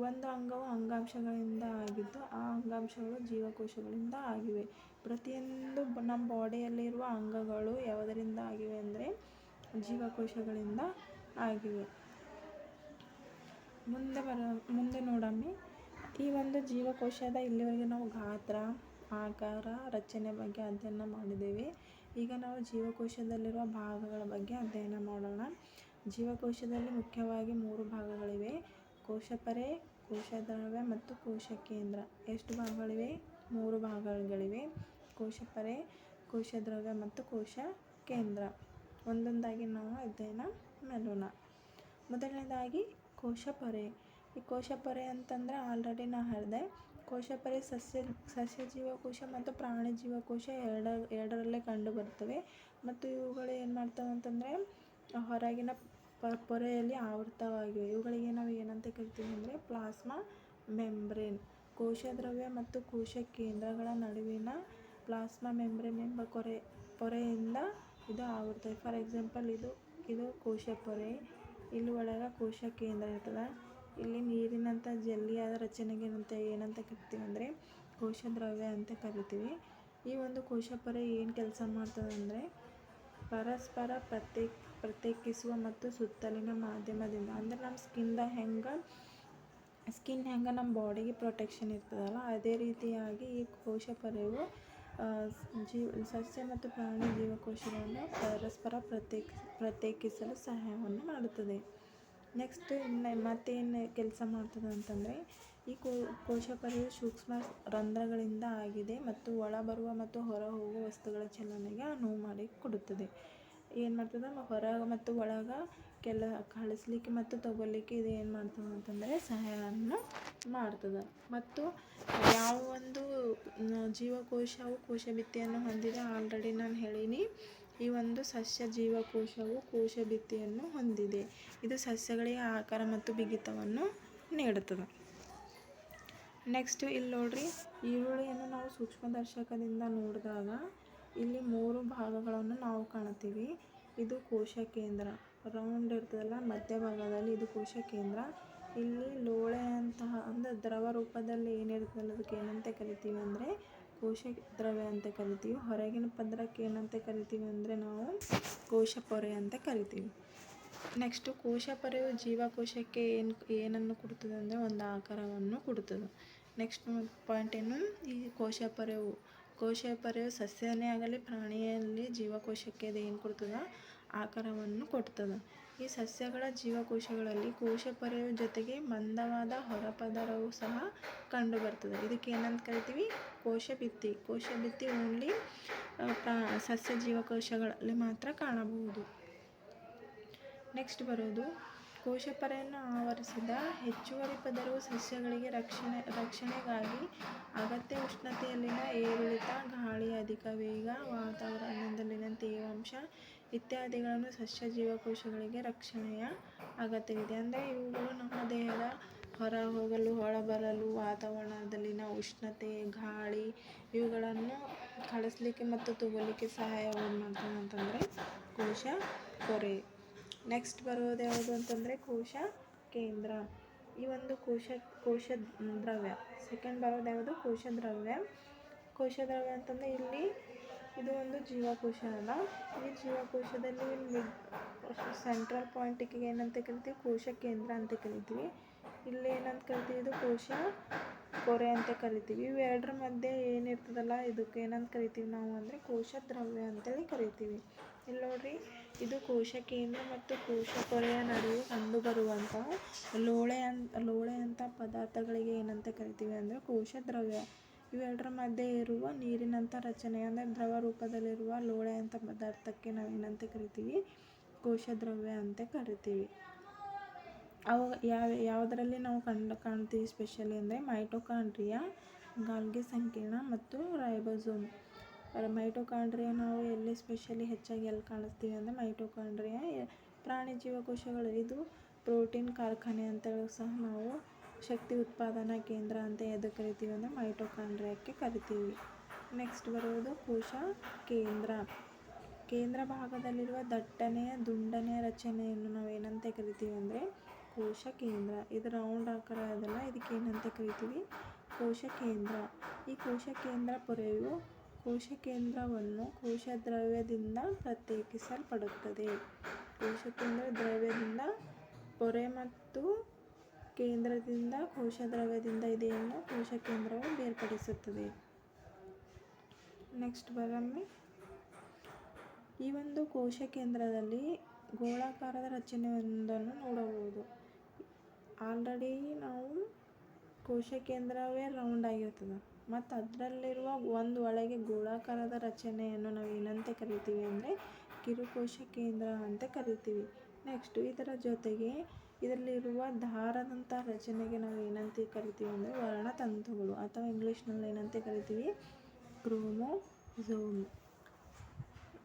Speaker 1: ಒಂದು ಅಂಗವು ಅಂಗಾಂಶಗಳಿಂದ ಆಗಿದ್ದು, ಆ ಅಂಗಾಂಶಗಳು ಜೀವಕೋಶಗಳಿಂದ ಆಗಿವೆ. ಪ್ರತಿಯೊಂದು ನಮ್ಮ ಬಾಡಿಯಲ್ಲಿರುವ ಅಂಗಗಳು ಯಾವುದರಿಂದ ಆಗಿವೆ ಅಂದರೆ ಜೀವಕೋಶಗಳಿಂದ ಆಗಿವೆ. ಮುಂದೆ ಬರ, ಮುಂದೆ ನೋಡಮ್ಮಿ ಈ ಒಂದು ಜೀವಕೋಶದ ಇಲ್ಲಿವರೆಗೆ ನಾವು ಗಾತ್ರ, ಆಕಾರ, ರಚನೆ ಬಗ್ಗೆ ಅಧ್ಯಯನ ಮಾಡಿದ್ದೇವೆ. ಈಗ ನಾವು ಜೀವಕೋಶದಲ್ಲಿರುವ ಭಾಗಗಳ ಬಗ್ಗೆ ಅಧ್ಯಯನ ಮಾಡೋಣ. ಜೀವಕೋಶದಲ್ಲಿ ಮುಖ್ಯವಾಗಿ ಮೂರು ಭಾಗಗಳಿವೆ. ಕೋಶಪರೆ, ಕೋಶದ್ರವ್ಯ ಮತ್ತು ಕೋಶ ಕೇಂದ್ರ ಎಷ್ಟು ಭಾಗಗಳಿವೆ? ಮೂರು ಭಾಗಗಳಿವೆ. ಕೋಶಪರೆ, ಕೋಶದ್ರವ್ಯ ಮತ್ತು ಕೋಶ ಕೇಂದ್ರ ಒಂದೊಂದಾಗಿ ನಾವು ಅಧ್ಯಯನ ಮಾಡೋಣ. ಮೊದಲನೇದಾಗಿ ಕೋಶಪೊರೆ. ಈ ಕೋಶಪೊರೆ ಅಂತಂದರೆ ಆಲ್ರೆಡಿ ನಾ ಹೇಳಿದೆ. ಕೋಶಪೊರೆ ಸಸ್ಯ ಸಸ್ಯ ಜೀವಕೋಶ ಮತ್ತು ಪ್ರಾಣಿ ಜೀವಕೋಶ ಎರಡ, ಎರಡರಲ್ಲೇ ಕಂಡುಬರ್ತವೆ ಮತ್ತು ಇವುಗಳು ಏನು ಮಾಡ್ತವೆ ಅಂತಂದರೆ ಹೊರಗಿನ ಪೊರೆಯಲ್ಲಿ ಆವೃತವಾಗಿವೆ. ಇವುಗಳಿಗೆ ನಾವು ಏನಂತ ಕರಿತೀವಿ ಅಂದರೆ ಪ್ಲಾಸ್ಮಾ ಮೆಂಬ್ರೇನ್, ಕೋಶದ್ರವ್ಯ ಮತ್ತು ಕೋಶ ಕೇಂದ್ರಗಳ ನಡುವಿನ ಪ್ಲಾಸ್ಮಾ ಮೆಂಬ್ರೇನ್ ಎಂಬ ಕೊರೆ, ಪೊರೆಯಿಂದ ಇದು ಆವೃತವೆ ಫಾರ್ ಎಕ್ಸಾಂಪಲ್ ಇದು ಇದು ಕೋಶ ಪೊರೆ ಇಲ್ಲಿ ಒಳಗೆ ಕೋಶ ಕೇಂದ್ರ ಇರ್ತದೆ. ಇಲ್ಲಿ ನೀರಿನಂಥ ಜಲ್ಲಿಯಾದ ರಚನೆಗೆ ಏನಂತ ಏನಂತ ಕರಿತೀವಿ ಅಂದರೆ ಕೋಶದ್ರವ್ಯ ಅಂತ ಕರಿತೀವಿ. ಈ ಒಂದು ಕೋಶಪೊರೆ ಏನು ಕೆಲಸ ಮಾಡ್ತದೆ ಅಂದರೆ ಪರಸ್ಪರ ಪ್ರತ್ಯೇಕ ಪ್ರತ್ಯೇಕಿಸುವ ಮತ್ತು ಸುತ್ತಲಿನ ಮಾಧ್ಯಮದಿಂದ. ಅಂದರೆ ನಮ್ಮ ಸ್ಕಿನ್ದ ಹೆಂಗೆ ಸ್ಕಿನ್ ಹೆಂಗೆ ನಮ್ಮ ಬಾಡಿಗೆ ಪ್ರೊಟೆಕ್ಷನ್ ಇರ್ತದಲ್ಲ, ಅದೇ ರೀತಿಯಾಗಿ ಈ ಕೋಶಪೊರೆಯು ಜೀವ ಸಸ್ಯ ಮತ್ತು ಪ್ರಾಣಿ ಜೀವಕೋಶಗಳನ್ನು ಪರಸ್ಪರ ಪ್ರತ್ಯೇಕ, ಪ್ರತ್ಯೇಕಿಸಲು ಸಹಾಯವನ್ನು ಮಾಡುತ್ತದೆ. ನೆಕ್ಸ್ಟ್ ಇನ್ನು ಮತ್ತೇನು ಕೆಲಸ ಮಾಡ್ತದೆ ಅಂತಂದರೆ ಈ ಕೋಶಪೊರೆಯು ಸೂಕ್ಷ್ಮ ರಂಧ್ರಗಳಿಂದ ಆಗಿದೆ ಮತ್ತು ಒಳಬರುವ ಮತ್ತು ಹೊರ ಹೋಗುವ ವಸ್ತುಗಳ ಚಲನೆಗೆ ಅನುವು ಮಾಡಿಕೊಡುತ್ತದೆ ಏನು ಮಾಡ್ತದೆ? ಹೊರ ಮತ್ತು ಒಳಗೆ ಕೆಲ ಕಳಿಸ್ಲಿಕ್ಕೆ ಮತ್ತು ತಗೊಳ್ಲಿಕ್ಕೆ ಇದು ಏನು ಮಾಡ್ತದೆ ಅಂತಂದರೆ ಸಹಾಯವನ್ನು ಮಾಡ್ತದೆ. ಮತ್ತು ಯಾವ ಒಂದು ಜೀವಕೋಶವು ಕೋಶಭಿತ್ತಿಯನ್ನು ಹೊಂದಿದೆ ಆಲ್ರೆಡಿ ನಾನು ಹೇಳೀನಿ. ಈ ಒಂದು ಸಸ್ಯ ಜೀವಕೋಶವು ಕೋಶಭಿತ್ತಿಯನ್ನು ಹೊಂದಿದೆ. ಇದು ಸಸ್ಯಗಳಿಗೆ ಆಕಾರ ಮತ್ತು ಬಿಗಿತವನ್ನು ನೀಡುತ್ತದೆ. ನೆಕ್ಸ್ಟ್ ಇಲ್ಲಿ ನೋಡ್ರಿ, ಈರುಳ್ಳಿಯನ್ನು ನಾವು ಸೂಕ್ಷ್ಮದರ್ಶಕದಿಂದ ನೋಡಿದಾಗ ಇಲ್ಲಿ ಮೂರು ಭಾಗಗಳನ್ನು ನಾವು ಕಾಣ್ತೀವಿ ಇದು ಕೋಶ ಕೇಂದ್ರ ರೌಂಡ್ ಇರ್ತದಲ್ಲ ಮಧ್ಯಭಾಗದಲ್ಲಿ ಇದು ಕೋಶ ಕೇಂದ್ರ ಇಲ್ಲಿ ಲೋಳೆ ಅಂತಹ ಅಂದರೆ ದ್ರವ ರೂಪದಲ್ಲಿ ಏನಿರ್ತದಲ್ಲ ಅದಕ್ಕೆ ಏನಂತ ಕರಿತೀವಿ ಅಂದರೆ ಕೋಶ ದ್ರವ್ಯ ಅಂತ ಕರಿತೀವಿ. ಹೊರಗಿನ ಪದರಕ್ಕೆ ಏನಂತ ಕರಿತೀವಿ ಅಂದರೆ ನಾವು ಕೋಶ ಪೊರೆ ಅಂತ ಕರಿತೀವಿ. ನೆಕ್ಸ್ಟು ಕೋಶ ಪೊರೆಯು ಜೀವಕೋಶಕ್ಕೆ ಏನು, ಏನನ್ನು ಕೊಡ್ತದೆ ಅಂದರೆ ಒಂದು ಆಕಾರವನ್ನು ಕೊಡ್ತದೆ. ನೆಕ್ಸ್ಟ್ ಪಾಯಿಂಟ್ ಏನು? ಈ ಕೋಶ ಪೊರೆಯು ಕೋಶ ಪೊರೆಯು ಸಸ್ಯನೇ ಆಗಲಿ, ಪ್ರಾಣಿಯಲ್ಲಿ ಜೀವಕೋಶಕ್ಕೆ ಅದು ಏನು ಕೊಡ್ತದ? ಆಕಾರವನ್ನು ಕೊಡ್ತದ. ಈ ಸಸ್ಯಗಳ ಜೀವಕೋಶಗಳಲ್ಲಿ ಕೋಶ ಪೊರೆಯ ಜೊತೆಗೆ ಮಂದವಾದ ಹೊರಪದರವು ಸಹ ಕಂಡುಬರ್ತದೆ. ಇದಕ್ಕೆ ಏನಂತ ಕರಿತೀವಿ? ಕೋಶ ಭಿತ್ತಿ ಕೋಶ ಓನ್ಲಿ ಸಸ್ಯ ಜೀವಕೋಶಗಳಲ್ಲಿ ಮಾತ್ರ ಕಾಣಬಹುದು. ನೆಕ್ಸ್ಟ್ ಬರೋದು. ಕೋಶಪೊರೆಯನ್ನು ಆವರಿಸಿದ ಹೆಚ್ಚುವರಿ ಪದರವು ಸಸ್ಯಗಳಿಗೆ ರಕ್ಷಣೆ, ರಕ್ಷಣೆಗಾಗಿ ಅಗತ್ಯ ಉಷ್ಣತೆಯಲ್ಲಿನ ಏರಿಳಿತ ಗಾಳಿ ಅಧಿಕ ವೇಗ, ವಾತಾವರಣದಲ್ಲಿನ ತೇವಾಂಶ ಇತ್ಯಾದಿಗಳನ್ನು ಸಸ್ಯ ಜೀವಕೋಶಗಳಿಗೆ ರಕ್ಷಣೆಯ ಅಗತ್ಯವಿದೆ. ಅಂದರೆ ಇವುಗಳು ನಮ್ಮ ದೇಹದ ಹೊರ ಹೋಗಲು ಹೊರಬರಲು, ವಾತಾವರಣದಲ್ಲಿನ ಉಷ್ಣತೆ, ಗಾಳಿ ಇವುಗಳನ್ನು ಕಳಿಸ್ಲಿಕ್ಕೆ ಮತ್ತು ತಗೊಳ್ಳಿಕ್ಕೆ ಸಹಾಯವನ್ನು ಅಂತಂದರೆ ಕೋಶ ಪೊರೆ. ನೆಕ್ಸ್ಟ್ ಬರೋದು ಯಾವುದು ಅಂತಂದರೆ ಕೋಶ ಕೇಂದ್ರ. ಈ ಒಂದು ಕೋಶ ಕೋಶ ದ್ರವ್ಯ. ಸೆಕೆಂಡ್ ಬರೋದು ಯಾವುದು? ಕೋಶ ದ್ರವ್ಯ. ಕೋಶ ದ್ರವ್ಯ ಅಂತಂದರೆ ಇಲ್ಲಿ ಇದು ಒಂದು ಜೀವಕೋಶ ಅಲ್ಲ. ಈ ಜೀವಕೋಶದಲ್ಲಿ ಮಿಡ್ ಸೆಂಟ್ರಲ್ ಪಾಯಿಂಟಿಗೆ ಏನಂತ ಕರಿತೀವಿ? ಕೋಶ ಕೇಂದ್ರ ಅಂತ ಕರಿತೀವಿ. ಇಲ್ಲಿ ಏನಂತ ಕರಿತೀವಿ? ಇದು ಕೋಶ ಕೊರೆ ಅಂತ ಕರಿತೀವಿ. ಇವೆರಡರ ಮಧ್ಯೆ ಏನಿರ್ತದಲ್ಲ, ಇದಕ್ಕೆ ಏನಂತ ಕರಿತೀವಿ ನಾವು ಅಂದರೆ ಕೋಶ ದ್ರವ್ಯ ಅಂತೇಳಿ ಕರಿತೀವಿ. ಇಲ್ಲಿ ನೋಡ್ರಿ, ಇದು ಕೋಶ ಕೇಂದ್ರ ಮತ್ತು ಕೋಶ ಪೊರೆಯ ನಡುವೆ ಕಂಡುಬರುವಂತಹ ಲೋಳೆ ಅಂತ ಲೋಳೆ ಅಂತ ಪದಾರ್ಥಗಳಿಗೆ ಏನಂತ ಕರಿತೀವಿ ಅಂದರೆ ಕೋಶ ದ್ರವ್ಯ. ಇವೆರಡರ ಮಧ್ಯೆ ಇರುವ ನೀರಿನಂಥ ರಚನೆ ಅಂದರೆ ದ್ರವ ರೂಪದಲ್ಲಿರುವ ಲೋಳೆ ಅಂತ ಪದಾರ್ಥಕ್ಕೆ ನಾವು ಏನಂತ ಕರಿತೀವಿ? ಕೋಶ ದ್ರವ್ಯ ಅಂತ ಕರಿತೀವಿ. ಅವು ಯಾವ, ಯಾವುದರಲ್ಲಿ ನಾವು ಕಂಡು, ಕಾಣ್ತೀವಿ ಸ್ಪೆಷಲಿ ಅಂದರೆ ಮೈಟೋಕಾಂಡ್ರಿಯಾ ಗಾಲ್ಗಿ ಸಂಕೀರ್ಣ ಮತ್ತು ರೈಬೋಸೋಮ್ ಮೈಟೊಕಾಂಡ್ರಿಯಾ ನಾವು ಎಲ್ಲಿ ಸ್ಪೆಷಲಿ ಹೆಚ್ಚಾಗಿ ಎಲ್ಲಿ ಕಾಣಿಸ್ತೀವಿ ಅಂದರೆ ಮೈಟೊಕಾಂಡ್ರಿಯಾ ಪ್ರಾಣಿ ಜೀವಕೋಶಗಳು. ಇದು ಪ್ರೋಟೀನ್ ಕಾರ್ಖಾನೆ ಅಂತೇಳಿ ಸಹ ನಾವು ಶಕ್ತಿ ಉತ್ಪಾದನಾ ಕೇಂದ್ರ ಅಂತ ಎದಕ್ಕೆ ಕರಿತೀವಿ ಅಂದರೆ ಮೈಟೊಕಾಂಡ್ರಿಯಾಕ್ಕೆ ಕರಿತೀವಿ. ನೆಕ್ಸ್ಟ್ ಬರೋದು ಕೋಶ ಕೇಂದ್ರ. ಕೇಂದ್ರ ಭಾಗದಲ್ಲಿರುವ ದಟ್ಟನೆಯ, ದುಂಡನೆಯ ರಚನೆಯನ್ನು ನಾವು ಏನಂತ ಕರಿತೀವಿ ಅಂದರೆ ಕೋಶ ಕೇಂದ್ರ. ಇದು ರೌಂಡ್ ಆಕಾರ ಅದಲ್ಲ, ಇದಕ್ಕೆ ಏನಂತ ಕರಿತೀವಿ? ಕೋಶ ಕೇಂದ್ರ. ಈ ಕೋಶ ಕೇಂದ್ರ ಪೊರೆಯು ಕೋಶ ಕೇಂದ್ರವನ್ನು ಕೋಶ ದ್ರವ್ಯದಿಂದ ಪ್ರತ್ಯೇಕಿಸಲ್ಪಡುತ್ತದೆ. ಕೋಶ ಕೇಂದ್ರ ದ್ರವ್ಯದಿಂದ ಪೊರೆ ಮತ್ತು ಕೇಂದ್ರದಿಂದ ಕೋಶದ್ರವ್ಯದಿಂದ ಇದೆಯನ್ನು ಕೋಶ ಕೇಂದ್ರವು ಬೇರ್ಪಡಿಸುತ್ತದೆ. ನೆಕ್ಸ್ಟ್ ಬರಮ್ಮೆ ಈ ಒಂದು ಕೋಶ ಕೇಂದ್ರದಲ್ಲಿ ಗೋಳಾಕಾರದ ರಚನೆಯೊಂದನ್ನು ನೋಡಬಹುದು. ಆಲ್ರೆಡಿ ನಾವು ಕೋಶ ಕೇಂದ್ರವೇ ರೌಂಡ್ ಆಗಿರ್ತದೆ. ಮತ್ತು ಅದರಲ್ಲಿರುವ ಒಂದು ಒಳಗೆ ಗೋಳಾಕಾರದ ರಚನೆಯನ್ನು ನಾವು ಏನಂತ ಕರಿತೀವಿ ಅಂದರೆ ಕಿರುಕೋಶ ಕೇಂದ್ರ ಅಂತ ಕರಿತೀವಿ. ನೆಕ್ಸ್ಟು ಇದರ ಜೊತೆಗೆ ಇದರಲ್ಲಿರುವ ದಾರದಂಥ ರಚನೆಗೆ ನಾವು ಏನಂತ ಕರಿತೀವಿ ಅಂದರೆ ವರ್ಣತಂತುಗಳು ಅಥವಾ ಇಂಗ್ಲೀಷ್ನಲ್ಲಿ ಏನಂತ ಕರಿತೀವಿ? ಕ್ರೋಮೋಝೋಮ್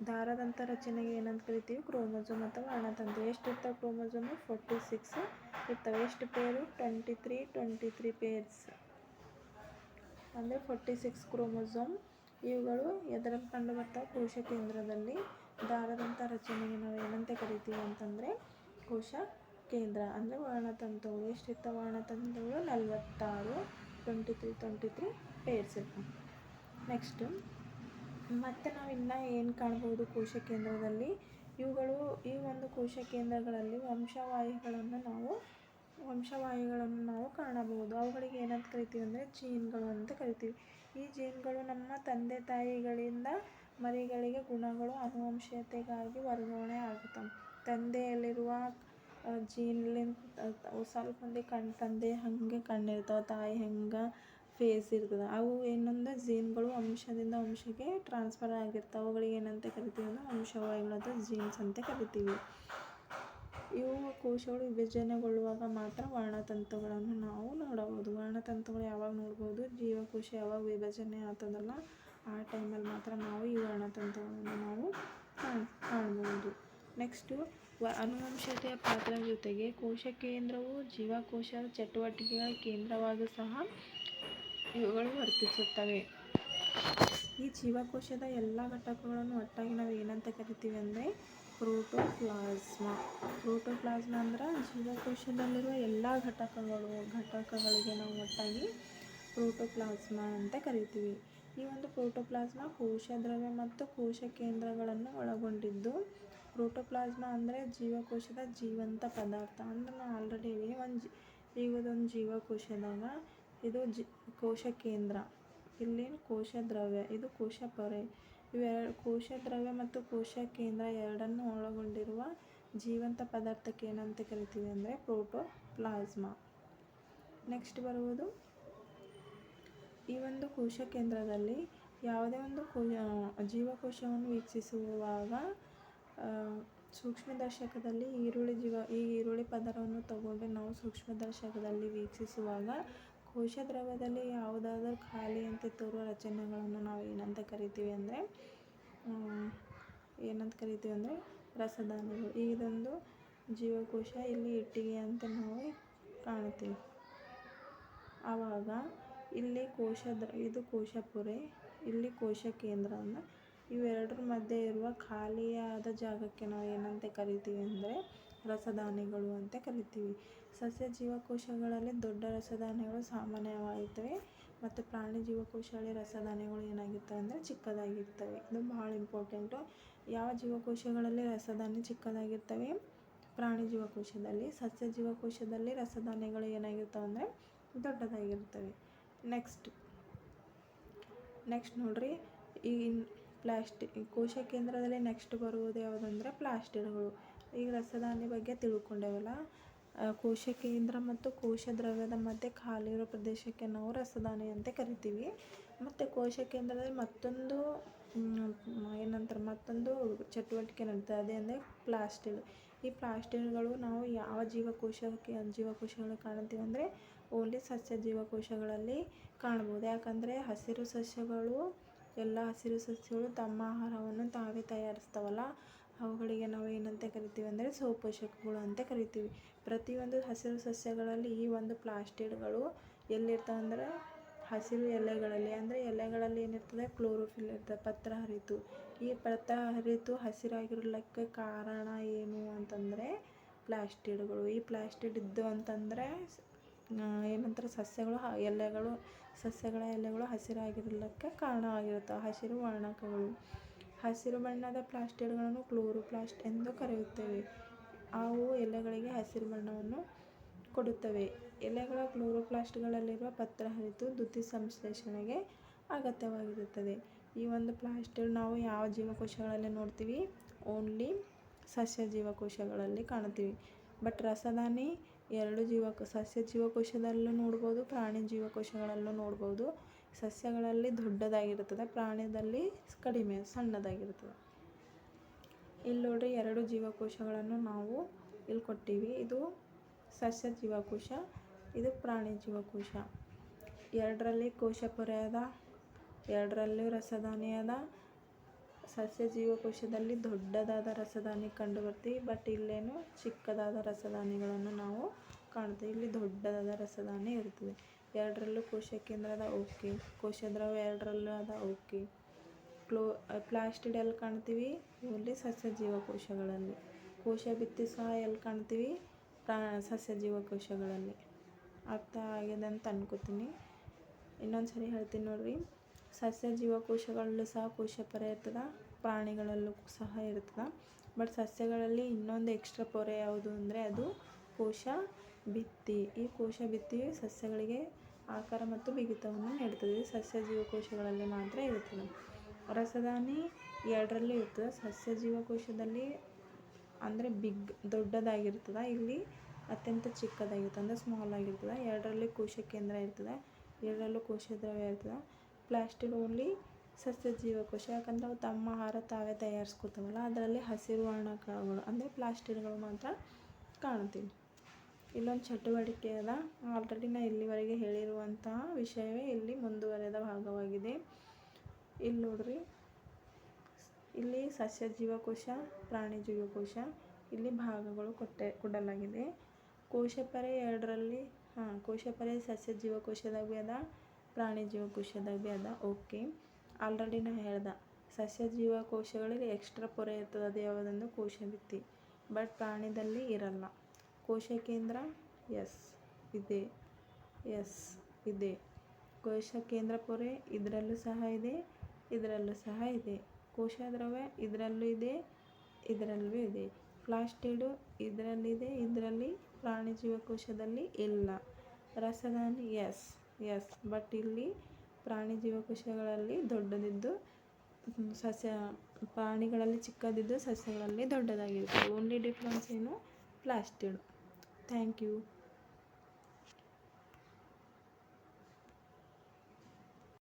Speaker 1: ದಾರದಂಥ ರಚನೆಗೆ ಏನಂತ ಕರಿತೀವಿ? ಕ್ರೋಮೋಝೋಮ್ ಅಥವಾ ವರ್ಣತಂತು. ಎಷ್ಟು ಇರ್ತವೆ ಕ್ರೋಮೋಝೋಮು ಫೋರ್ಟಿ ಸಿಕ್ಸ್ ಇರ್ತವೆ. ಎಷ್ಟು pair? Twenty three twenty three pairs ಅಂದರೆ ಫೋರ್ಟಿ ಸಿಕ್ಸ್ ಕ್ರೋಮೋಝೋಮ್ ಇವುಗಳು ಎದರಲ್ಲಿ ಕಂಡು ಬರ್ತಾವೆ ಕೋಶ ಕೇಂದ್ರದಲ್ಲಿ. ದಾರದಂಥ ರಚನೆಗೆ ನಾವು ಏನಂತ ಕರಿತೀವಿ ಅಂತಂದರೆ ಕೋಶ ಕೇಂದ್ರ ಅಂದರೆ ವರ್ಣತಂತುಗಳು. ಎಷ್ಟಿರ್ತಾವೆ ವರ್ಣತಂತುಗಳು ನಲವತ್ತಾರು twenty three twenty three pairs ಇರ್ತವೆ. ನೆಕ್ಸ್ಟು ಮತ್ತು ನಾವು ಇನ್ನು ಏನು ಕಾಣ್ಬೋದು ಕೋಶ ಕೇಂದ್ರದಲ್ಲಿ? ಇವುಗಳು ಈ ಒಂದು ಕೋಶ ಕೇಂದ್ರಗಳಲ್ಲಿ ವಂಶವಾಹಿಗಳನ್ನು ನಾವು ವಂಶವಾಹಿಗಳನ್ನು ನಾವು ಕಾಣಬಹುದು. ಅವುಗಳಿಗೆ ಏನಂತ ಕರಿತೀವಿ ಅಂದರೆ ಜೀನ್ಗಳು ಅಂತ ಕರಿತೀವಿ. ಈ ಜೀನ್ಗಳು ನಮ್ಮ ತಂದೆ ತಾಯಿಗಳಿಂದ ಮರಿಗಳಿಗೆ ಗುಣಗಳು ಅನುವಂಶೀಯತೆಗಾಗಿ ವರ್ಗಾವಣೆ ಆಗುತ್ತವೆ. ತಂದೆಯಲ್ಲಿರುವ ಜೀನ್ಲಿಂದ ಸ್ವಲ್ಪ ಮಂದಿ ಕಣ್ಣು ತಂದೆ ಹಾಗೆ ಕಣ್ಣಿರ್ತಾವೆ, ತಾಯಿ ಹೆಂಗೆ ಫೇಸ್ ಇರ್ತದೆ. ಅವು ಏನಂದ್ರೆ ಜೀನ್ಗಳು ವಂಶದಿಂದ ವಂಶಕ್ಕೆ ಟ್ರಾನ್ಸ್ಫರ್ ಆಗಿರ್ತಾವೆ. ಅವುಗಳಿಗೆ ಏನಂತ ಕರಿತೀವಿ ಅಂದರೆ ವಂಶವಾಹಿಗಳು ಅಥವಾ ಜೀನ್ಸ್ ಅಂತ ಕರಿತೀವಿ. ಇವು ಕೋಶಗಳು ವಿಭಜನೆಗೊಳ್ಳುವಾಗ ಮಾತ್ರ ವರ್ಣತಂತುಗಳನ್ನು ನಾವು ನೋಡಬಹುದು. ವರ್ಣತಂತುಗಳು ಯಾವಾಗ ನೋಡ್ಬೋದು? ಜೀವಕೋಶ ಯಾವಾಗ ವಿಭಜನೆ ಆಗ್ತದಲ್ಲ ಆ ಟೈಮಲ್ಲಿ ಮಾತ್ರ ನಾವು ಈ ವರ್ಣತಂತುಗಳನ್ನು ನಾವು ಕಾಣ್, ಕಾಣ್ಬೋದು. ನೆಕ್ಸ್ಟು, ವ ಆನುವಂಶಿಕತೆಯ ಪಾತ್ರ ಜೊತೆಗೆ ಕೋಶ ಕೇಂದ್ರವು ಜೀವಕೋಶ ಚಟುವಟಿಕೆಗಳ ಕೇಂದ್ರವಾಗಿ ಸಹ ಇವುಗಳು ವರ್ತಿಸುತ್ತವೆ. ಈ ಜೀವಕೋಶದ ಎಲ್ಲ ಘಟಕಗಳನ್ನು ಒಟ್ಟಾಗಿ ನಾವು ಏನಂತ ಕರಿತೀವಿ ಅಂದರೆ ಪ್ರೋಟೋಪ್ಲಾಸ್ಮಾ. ಪ್ರೋಟೋಪ್ಲಾಸ್ಮಾ ಅಂದ್ರೆ ಜೀವಕೋಶದಲ್ಲಿರುವ ಎಲ್ಲ ಘಟಕಗಳು, ಘಟಕಗಳಿಗೆ ನಾವು ಒಟ್ಟಾಗಿ ಪ್ರೋಟೋಪ್ಲಾಸ್ಮಾ ಅಂತ ಕರಿತೀವಿ. ಈ ಒಂದು ಪ್ರೋಟೋಪ್ಲಾಸ್ಮಾ ಕೋಶ ದ್ರವ್ಯ ಮತ್ತು ಕೋಶ ಕೇಂದ್ರಗಳನ್ನು ಒಳಗೊಂಡಿದ್ದು, ಪ್ರೋಟೋಪ್ಲಾಸ್ಮಾ ಅಂದರೆ ಜೀವಕೋಶದ ಜೀವಂತ ಪದಾರ್ಥ. ಅಂದ್ರೆ ನಾವು ಆಲ್ರೆಡಿ ಒಂದು ಈಗದೊಂದು ಜೀವಕೋಶದಾಗ ಇದು ಜಿ ಕೋಶ ಕೇಂದ್ರ ಇಲ್ಲಿ ಕೋಶ ದ್ರವ್ಯ ಇದು ಕೋಶ ಪೊರೆ. ಇವೆರಡು ಕೋಶ ದ್ರವ್ಯ ಮತ್ತು ಕೋಶ ಕೇಂದ್ರ ಎರಡನ್ನು ಒಳಗೊಂಡಿರುವ ಜೀವಂತ ಪದಾರ್ಥಕ್ಕೆ ಏನಂತ ಕರಿತೀವಿ ಅಂದರೆ ಪ್ರೋಟೋಪ್ಲಾಸ್ಮಾ ನೆಕ್ಸ್ಟ್ ಬರುವುದು. ಈ ಒಂದು ಕೋಶ ಕೇಂದ್ರದಲ್ಲಿ ಯಾವುದೇ ಒಂದು ಕೋ ಜೀವಕೋಶವನ್ನು ವೀಕ್ಷಿಸುವಾಗ ಸೂಕ್ಷ್ಮದರ್ಶಕದಲ್ಲಿ ಈರುಳ್ಳಿ ಜೀವ ಈ ಈರುಳ್ಳಿ ಪದರವನ್ನು ತಗೊಂಡು ನಾವು ಸೂಕ್ಷ್ಮದರ್ಶಕದಲ್ಲಿ ವೀಕ್ಷಿಸುವಾಗ ಕೋಶ ದ್ರವ್ಯದಲ್ಲಿ ಯಾವುದಾದರೂ ಖಾಲಿ ಅಂತ ತೋರುವ ರಚನೆಗಳನ್ನು ನಾವು ಏನಂತ ಕರಿತೀವಿ ಅಂದರೆ ಏನಂತ ಕರಿತೀವಿ ಅಂದರೆ ರಸದಾನಿಗಳು ಇದೊಂದು ಜೀವಕೋಶ ಇಲ್ಲಿ ಇಟ್ಟಿಗೆ ಅಂತ ನಾವು ಕಾಣ್ತೀವಿ ಆವಾಗ ಇಲ್ಲಿ ಕೋಶ ದ್ರ ಇದು ಕೋಶ ಪೊರೆ, ಇಲ್ಲಿ ಕೋಶ ಕೇಂದ್ರವನ್ನು ಇವೆರಡರ ಮಧ್ಯೆ ಇರುವ ಖಾಲಿಯಾದ ಜಾಗಕ್ಕೆ ನಾವು ಏನಂತ ಕರಿತೀವಿ ಅಂದರೆ ರಸದಾನಿಗಳು ಅಂತ ಕರಿತೀವಿ. ಸಸ್ಯ ಜೀವಕೋಶಗಳಲ್ಲಿ ದೊಡ್ಡ ರಸಧಾನ್ಯಗಳು ಸಾಮಾನ್ಯವಾಗಿರ್ತವೆ ಮತ್ತು ಪ್ರಾಣಿ ಜೀವಕೋಶಗಳಲ್ಲಿ ರಸಧಾನ್ಯಗಳು ಏನಾಗಿರ್ತವೆ ಅಂದರೆ ಚಿಕ್ಕದಾಗಿರ್ತವೆ. ಇದು ಭಾಳ ಇಂಪಾರ್ಟೆಂಟು ಯಾವ ಜೀವಕೋಶಗಳಲ್ಲಿ ರಸಧಾನ್ಯ ಚಿಕ್ಕದಾಗಿರ್ತವೆ? ಪ್ರಾಣಿ ಜೀವಕೋಶದಲ್ಲಿ. ಸಸ್ಯ ಜೀವಕೋಶದಲ್ಲಿ ರಸಧಾನ್ಯಗಳು ಏನಾಗಿರ್ತವೆ ಅಂದರೆ ದೊಡ್ಡದಾಗಿರ್ತವೆ. ನೆಕ್ಸ್ಟ್ ನೆಕ್ಸ್ಟ್ ನೋಡ್ರಿ. ಈ ಪ್ಲಾಸ್ಟಿಕ್ ಕೋಶ ಕೇಂದ್ರದಲ್ಲಿ ನೆಕ್ಸ್ಟ್ ಬರುವುದು ಯಾವುದಂದ್ರೆ ಪ್ಲಾಸ್ಟಿಡ್ಗಳು ಈಗ ರಸಧಾನ್ಯ ಬಗ್ಗೆ ತಿಳ್ಕೊಂಡೇವಲ್ಲ? ಕೋಶ ಕೇಂದ್ರ ಮತ್ತು ಕೋಶ ದ್ರವ್ಯದ ಮಧ್ಯೆ ಖಾಲಿ ಇರೋ ಪ್ರದೇಶಕ್ಕೆ ನಾವು ರಸದಾನಿ ಅಂತ ಕರಿತೀವಿ. ಮತ್ತು ಕೋಶ ಕೇಂದ್ರದಲ್ಲಿ ಮತ್ತೊಂದು ಏನಂತಾರೆ, ಮತ್ತೊಂದು ಚಟುವಟಿಕೆ ನಡೀತದೆ. ಅದೇ ಅಂದರೆ ಪ್ಲಾಸ್ಟಿಲ್ ಈ ಪ್ಲಾಸ್ಟಿಲ್ಗಳು ನಾವು ಯಾವ ಜೀವಕೋಶಕ್ಕೆ ಜೀವಕೋಶಗಳು ಕಾಣ್ತೀವಿ ಅಂದರೆ ಓನ್ಲಿ ಸಸ್ಯ ಜೀವಕೋಶಗಳಲ್ಲಿ ಕಾಣ್ಬೋದು ಯಾಕಂದರೆ ಹಸಿರು ಸಸ್ಯಗಳು, ಎಲ್ಲ ಹಸಿರು ಸಸ್ಯಗಳು ತಮ್ಮ ಆಹಾರವನ್ನು ತಾವೇ ತಯಾರಿಸ್ತಾವಲ್ಲ. ಅವುಗಳಿಗೆ ನಾವು ಏನಂತ ಕರಿತೀವಿ ಅಂದರೆ ಸೋಪೋಷಕಗಳು ಅಂತ ಕರಿತೀವಿ. ಪ್ರತಿಯೊಂದು ಹಸಿರು ಸಸ್ಯಗಳಲ್ಲಿ ಈ ಒಂದು ಪ್ಲಾಸ್ಟಿಡ್ಗಳು ಎಲ್ಲಿರ್ತಾವೆ ಅಂದ್ರೆ ಹಸಿರು ಎಲೆಗಳಲ್ಲಿ, ಅಂದರೆ ಎಲೆಗಳಲ್ಲಿ ಏನಿರ್ತದೆ? ಕ್ಲೋರೋಫಿಲ್ ಇರ್ತದೆ, ಪತ್ರ ಹರಿತು. ಈ ಪತ್ರ ಹರಿತು ಹಸಿರಾಗಿರ್ಲಿಕ್ಕೆ ಕಾರಣ ಏನು ಅಂತಂದರೆ ಪ್ಲಾಸ್ಟಿಡ್ಗಳು. ಈ ಪ್ಲಾಸ್ಟಿಡ್ ಇದ್ದು ಅಂತಂದರೆ ಏನಂತಾರೆ? ಸಸ್ಯಗಳು ಎಲೆಗಳು, ಸಸ್ಯಗಳ ಎಲೆಗಳು ಹಸಿರಾಗಿರ್ಲಿಕ್ಕೆ ಕಾರಣವಾಗಿರುತ್ತವೆ ಹಸಿರು ವರ್ಣಕಗಳು. ಹಸಿರು ಬಣ್ಣದ ಪ್ಲಾಸ್ಟಿಡ್ಗಳನ್ನು ಕ್ಲೋರೋಪ್ಲಾಸ್ಟ್ ಎಂದು ಕರೆಯುತ್ತೇವೆ. ಅವು ಎಲೆಗಳಿಗೆ ಹಸಿರು ಬಣ್ಣವನ್ನು ಕೊಡುತ್ತವೆ. ಎಲೆಗಳ ಕ್ಲೋರೋಪ್ಲಾಸ್ಟ್ಗಳಲ್ಲಿರುವ ಪತ್ರಹರಿತು ದ್ಯುತಿ ಸಂಶ್ಲೇಷಣೆಗೆ ಅಗತ್ಯವಾಗಿರುತ್ತದೆ. ಈ ಒಂದು ಪ್ಲಾಸ್ಟಿಡ್ ನಾವು ಯಾವ ಜೀವಕೋಶಗಳಲ್ಲಿ ನೋಡ್ತೀವಿ? ಓನ್ಲಿ ಸಸ್ಯ ಜೀವಕೋಶಗಳಲ್ಲಿ ಕಾಣ್ತೀವಿ ಬಟ್ ರಸದಾನಿ ಎರಡು ಜೀವ ಸಸ್ಯ ಜೀವಕೋಶದಲ್ಲೂ ನೋಡ್ಬೋದು, ಪ್ರಾಣಿ ಜೀವಕೋಶಗಳಲ್ಲೂ ನೋಡ್ಬೋದು. ಸಸ್ಯಗಳಲ್ಲಿ ದೊಡ್ಡದಾಗಿರುತ್ತದೆ, ಪ್ರಾಣಿಯಲ್ಲಿ ಕಡಿಮೆ, ಸಣ್ಣದಾಗಿರುತ್ತದೆ. ಇಲ್ಲಿ ನೋಡ್ರಿ, ಎರಡು ಜೀವಕೋಶಗಳನ್ನು ನಾವು ಇಲ್ಲಿ ಕೊಟ್ಟೀವಿ. ಇದು ಸಸ್ಯ ಜೀವಕೋಶ, ಇದು ಪ್ರಾಣಿ ಜೀವಕೋಶ. ಎರಡರಲ್ಲಿ ಕೋಶ ಪೊರೆ ಅದ, ಎರಡರಲ್ಲೂ ರಸಧಾನಿ ಅದ. ಸಸ್ಯ ಜೀವಕೋಶದಲ್ಲಿ ದೊಡ್ಡದಾದ ರಸಧಾನಿ ಕಂಡು ಬರ್ತೀವಿ ಬಟ್ ಇಲ್ಲೇನು ಚಿಕ್ಕದಾದ ರಸಧಾನಿಗಳನ್ನು ನಾವು ಕಾಣ್ತೀವಿ. ಇಲ್ಲಿ ದೊಡ್ಡದಾದ ರಸಧಾನಿ ಇರ್ತದೆ. ಎರಡರಲ್ಲೂ ಕೋಶ ಕೇಂದ್ರ ಅದ ಓಕೆ. ಕೋಶ ದ್ರವ ಎರಡರಲ್ಲೂ ಅದ ಓಕೆ. ಕ್ಲೋ ಪ್ಲಾಸ್ಟಿಡ್ ಎಲ್ಲಿ ಕಾಣ್ತೀವಿ ಇಲ್ಲಿ ಸಸ್ಯ ಜೀವಕೋಶಗಳಲ್ಲಿ ಕೋಶ ಭಿತ್ತಿ ಸಹ ಎಲ್ಲಿ ಕಾಣ್ತೀವಿ ಸಸ್ಯ ಜೀವಕೋಶಗಳಲ್ಲಿ ಅರ್ಥ ಆಗಿದೆ ಅಂತ ಅನ್ಕೋತೀನಿ. ಇನ್ನೊಂದು ಸರಿ ಹೇಳ್ತೀನಿ ನೋಡ್ರಿ. ಸಸ್ಯ ಜೀವಕೋಶಗಳಲ್ಲೂ ಸಹ ಕೋಶ ಪೊರೆ ಇರ್ತದೆ, ಪ್ರಾಣಿಗಳಲ್ಲೂ ಸಹ ಇರ್ತದೆ. ಬಟ್ ಸಸ್ಯಗಳಲ್ಲಿ ಇನ್ನೊಂದು ಎಕ್ಸ್ಟ್ರಾ ಪೊರೆ ಯಾವುದು ಅಂದರೆ ಅದು ಕೋಶ ಭಿತ್ತಿ. ಈ ಕೋಶ ಭಿತ್ತಿಯು ಸಸ್ಯಗಳಿಗೆ ಆಕಾರ ಮತ್ತು ಬಿಗಿತವನ್ನು ನೀಡುತ್ತದೆ. ಸಸ್ಯ ಜೀವಕೋಶಗಳಲ್ಲಿ ಮಾತ್ರ ಇರುತ್ತದೆ. ರಸದಾನಿ ಎರಡರಲ್ಲೂ ಇರ್ತದೆ ಸಸ್ಯ ಜೀವಕೋಶದಲ್ಲಿ ಅಂದರೆ ಬಿಗ್ ದೊಡ್ಡದಾಗಿರ್ತದೆ ಇಲ್ಲಿ ಅತ್ಯಂತ ಚಿಕ್ಕದಾಗಿರ್ತದೆ ಅಂದರೆ ಸ್ಮಾಲ್ ಆಗಿರ್ತದೆ ಎರಡರಲ್ಲಿ ಕೋಶ ಕೇಂದ್ರ ಇರ್ತದೆ ಎರಡರಲ್ಲೂ ಕೋಶ ದ್ರವ್ಯ ಇರ್ತದೆ ಪ್ಲಾಸ್ಟಿಕ್ ಓನ್ಲಿ ಸಸ್ಯ ಜೀವಕೋಶ. ಯಾಕಂದ್ರೆ ಅವು ತಮ್ಮ ಆಹಾರ ತಾವೇ ತಯಾರಿಸ್ಕೊತಾವಲ್ಲ. ಅದರಲ್ಲಿ ಹಸಿರು ವರ್ಣಕಗಳು ಅಂದರೆ ಪ್ಲಾಸ್ಟಿಕ್ಗಳು ಮಾತ್ರ ಕಾಣ್ತೀವಿ ಇಲ್ಲೊಂದು ಚಟುವಟಿಕೆ ಅದ. ಆಲ್ರೆಡಿ ನಾ ಇಲ್ಲಿವರೆಗೆ ಹೇಳಿರುವಂತಹ ವಿಷಯವೇ ಇಲ್ಲಿ ಮುಂದುವರೆದ ಭಾಗವಾಗಿದೆ. ಇಲ್ಲಿ ನೋಡ್ರಿ. ಇಲ್ಲಿ ಸಸ್ಯ ಜೀವಕೋಶ, ಪ್ರಾಣಿ ಜೀವಕೋಶ, ಇಲ್ಲಿ ಭಾಗಗಳು ಕೊಟ್ಟೆ, ಕೊಡಲಾಗಿದೆ. ಕೋಶಪರೆ ಎರಡರಲ್ಲಿ, ಹಾಂ, ಕೋಶಪರೆ ಸಸ್ಯ ಜೀವಕೋಶದಾಗ ಭೀ ಅದ, ಪ್ರಾಣಿ ಜೀವಕೋಶದಾಗ ಭೀ ಅದ. ಓಕೆ. ಆಲ್ರೆಡಿ ನಾ ಹೇಳ್ದೆ. ಸಸ್ಯ ಜೀವಕೋಶಗಳಲ್ಲಿ ಎಕ್ಸ್ಟ್ರಾ ಪೊರೆ ಇರ್ತದೆ, ಅದು ಯಾವುದಂದ್ರೆ ಕೋಶ ಭಿತ್ತಿ. ಬಟ್ ಪ್ರಾಣಿದಲ್ಲಿ ಇರಲ್ಲ. ಕೋಶ ಕೇಂದ್ರ ಎಸ್, ಇದೆ. ಎಸ್, ಇದೆ. ಕೋಶ ಕೇಂದ್ರ ಪೊರೆ ಇದರಲ್ಲೂ ಸಹ ಇದೆ, ಇದರಲ್ಲೂ ಸಹ ಇದೆ. ಕೋಶ ದ್ರವ್ಯ ಇದರಲ್ಲೂ ಇದೆ ಇದರಲ್ಲೂ ಇದೆ. ಪ್ಲಾಸ್ಟಿಡು ಇದರಲ್ಲಿದೆ, ಇದರಲ್ಲಿ ಪ್ರಾಣಿ ಜೀವಕೋಶದಲ್ಲಿ ಇಲ್ಲ. ರಸದಾನಿ ಎಸ್ ಎಸ್. ಬಟ್ ಇಲ್ಲಿ ಪ್ರಾಣಿ ಜೀವಕೋಶಗಳಲ್ಲಿ ದೊಡ್ಡದಿದ್ದು, ಸಸ್ಯ, ಪ್ರಾಣಿಗಳಲ್ಲಿ ಚಿಕ್ಕದಿದ್ದು ಸಸ್ಯಗಳಲ್ಲಿ ದೊಡ್ಡದಾಗಿರುತ್ತೆ. ಓನ್ಲಿ ಡಿಫ್ರೆನ್ಸ್ ಏನು? ಪ್ಲಾಸ್ಟಿಡ್ ಥ್ಯಾಂಕ್ ಯು